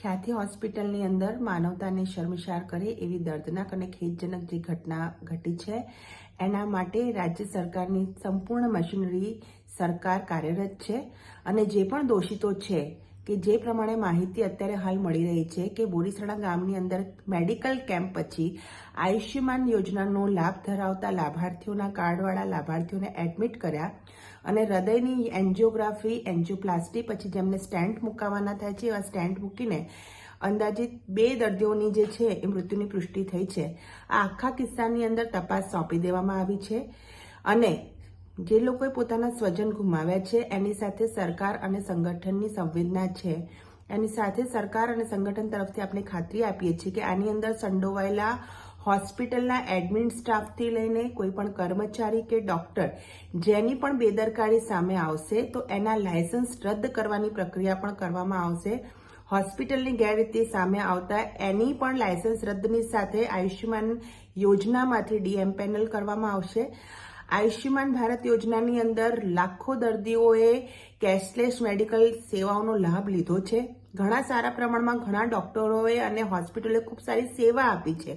ખ્યાતિ હોસ્પિટલની અંદર માનવતાને શર્મસાર કરે એવી દર્દનાક અને ખેદજનક જે ઘટના ઘટી છે, એના માટે રાજ્ય સરકારની સંપૂર્ણ મશીનરી સરકાર કાર્યરત છે અને જે પણ દોષિતો છે કે જે પ્રમાણે માહિતી અત્યારે હાલ મળી રહી છે કે બોરીસણા ગામની અંદર મેડિકલ કેમ્પ પછી આયુષ્યમાન યોજનાનો લાભ ધરાવતા લાભાર્થીઓના કાર્ડવાળા લાભાર્થીઓને એડમિટ કર્યા અને હૃદયની એન્જિયોગ્રાફી, એન્જિયોપ્લાસ્ટી પછી જેમને સ્ટેન્ટ મુકાવવાના થાય છે, એવા સ્ટેન્ટ મૂકીને અંદાજિત બે દર્દીઓની જે છે એ મૃત્યુની પુષ્ટિ થઈ છે. આ આખા કિસ્સાની અંદર તપાસ સોંપી દેવામાં આવી છે અને જે લોકોએ પોતાના સ્વજન ગુમાવ્યા છે, એની સાથે સરકાર અને સંગઠનની સંવેદના છે. એની સાથે સરકાર અને સંગઠન તરફથી આપણે ખાતરી આપીએ છીએ કે આની અંદર સંડોવાયેલા હોસ્પિટલના એડમિન સ્ટાફથી લઈને કોઈ પણ કર્મચારી કે ડોક્ટર જેની પણ બેદરકારી સામે આવશે, તો એના લાયસન્સ રદ કરવાની પ્રક્રિયા પણ કરવામાં આવશે. હોસ્પિટલની ગેરરીતિ સામે આવતા એની પણ લાયસન્સ રદની સાથે આયુષ્યમાન યોજનામાંથી ડીએમ પેનલ કરવામાં આવશે. આયુષ્યમાન ભારત યોજનાની અંદર લાખો દર્દીઓએ કેશલેસ મેડિકલ સેવાઓનો લાભ લીધો છે. ઘણા સારા પ્રમાણમાં ઘણા ડોક્ટરોએ અને હોસ્પિટલોએ ખૂબ સારી સેવા આપી છે.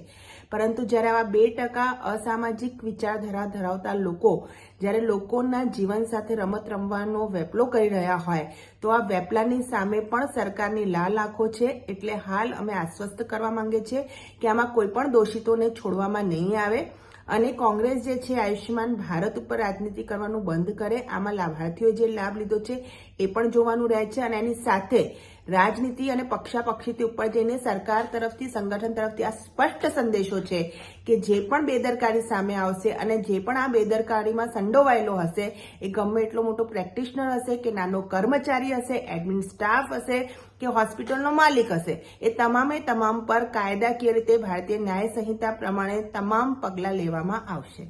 પરંતુ જ્યારે આવા બે ટકા અસામાજિક વિચારધારા ધરાવતા લોકો, જ્યારે લોકોના જીવન સાથે રમત રમવાનો વેપલો કરી રહ્યા હોય, તો આ વેપલાની સામે પણ સરકારની લાલ આંખો છે. એટલે હાલ અમે આશ્વસ્ત કરવા માંગે છે કે આમાં કોઈ પણ દોષિતોને છોડવામાં નહીં આવે. અને કોંગ્રેસ જે છે, આયુષ્યમાન ભારત ઉપર રાજનીતિ કરવાનું બંધ કરે. આમાં લાભાર્થીઓએ જે લાભ લીધો છે, એ પણ જોવાનું રહે છે અને એની સાથે રાજનીતિ અને પક્ષાપક્ષીથી ઉપર જઈને સરકાર તરફથી, સંગઠન તરફથી આ સ્પષ્ટ સંદેશો છે કે જે પણ બેદરકારી સામે આવશે અને જે પણ આ બેદરકારીમાં સંડોવાયેલો હશે, એ ગમે એટલો મોટો પ્રેક્ટિશનર હશે કે નાનો કર્મચારી હશે, એડમિન સ્ટાફ હશે કે હોસ્પિટલનો માલિક હશે, એ તમામે તમામ પર કાયદાકીય રીતે ભારતીય ન્યાય સંહિતા પ્રમાણે તમામ પગલાં લેવામાં આવશે.